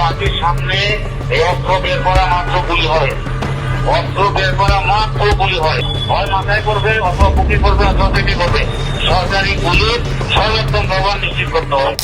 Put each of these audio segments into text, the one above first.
পার্টির সামনে এই অস্ত্র বের করা মাত্র গুলি হয়। অস্ত্র বের করা মাত্র গুলি হয়। হয় মাথায় করবে, অথবা বুকে করবে অথবা পেটে করবে। সরকারি গুলির সর্বোত্তম ব্যবহার নিশ্চিত করতে হয়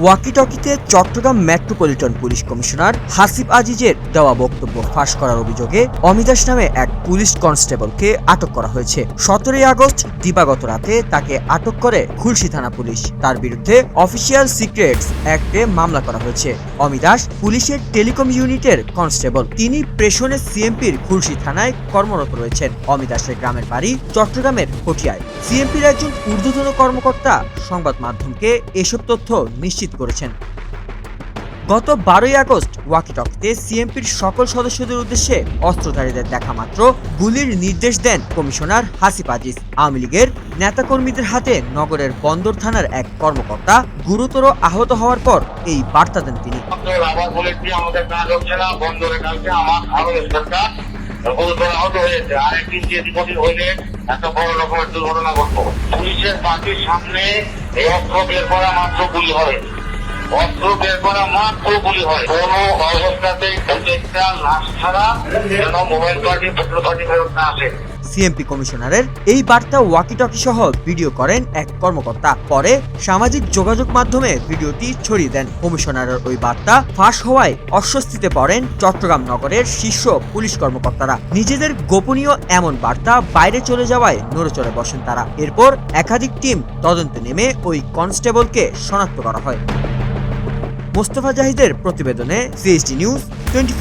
ওয়াকিটকিতে Chittagong metropolitan police commissioner Hasib আজিজের দেওয়া বক্তব্য ফাঁস করার অভিযোগে অমিদাস নামে এক পুলিশ কনস্টেবলকে আটক করা হয়েছে। সতেরোই আগস্ট দিবাগত রাতে তাকে আটক করে খুলশি থানা পুলিশ। তার বিরুদ্ধে অফিসিয়াল সিক্রেটস অ্যাক্টে মামলা করা হয়েছে। অমিদাস পুলিশের টেলিকম ইউনিটের কনস্টেবল। তিনি প্রেষণে সিএমপির খুলশি থানায় কর্মরত রয়েছেন। অমিদাসের গ্রামের বাড়ি চট্টগ্রামের পটিয়ায়। সিএমপির একজন ঊর্ধ্বতন কর্মকর্তা সংবাদ মাধ্যমকে এসব তথ্য নিশ্চিত করেছেন। গত বারোই আগস্ট ওয়াকিটকিতে সিএমপির সকল সদস্যদের উদ্দেশ্যে অস্ত্রধারীদের দেখা মাত্র গুলির নির্দেশ দেন কমিশনার হাসিব আজিজ। আওয়ামী লীগের নেতাকর্মীদের হাতে নগরের বন্দর থানার এক কর্মকর্তা গুরুতর আহত হওয়ার পর এই বার্তা দেন তিনি। আরও আহত হয়েছে আরেকদিন যে রিপোর্টিং হইলে এত বড় রকমের দুর্ঘটনা ঘটবো। পুলিশের পার্টির সামনে এই অস্ত্র বের করা মাত্র গুলি হয় অস্ত্র বের করা মাত্র গুলি হয়। কোনো অবস্থাতেই প্রত্যেকটা লাশ ছাড়া যেন মোবাইল পার্টি পেট্রোল পার্টি ফেরত না আসে। সিএমপি কমিশনারের এই বার্তা ওয়াকিটকি সহ ভিডিও করেন এক কর্মকর্তা। পরে সামাজিক যোগাযোগ মাধ্যমে ভিডিওটি ছড়িয়ে দেন। কমিশনারের ওই বার্তা ফাঁস হওয়ায় অস্বস্তিতে পড়েন চট্টগ্রাম নগরের শীর্ষ পুলিশ কর্মকর্তারা। নিজেদের গোপনীয় এমন বার্তা বাইরে চলে যাওয়ায় নড়েচড়ে বসেন তারা। এরপর একাধিক টিম তদন্তে নেমে ওই কনস্টেবলকে শনাক্ত করা হয়। মোস্তফা জাহিদের প্রতিবেদনে সিএসটি নিউজ টোয়েন্টি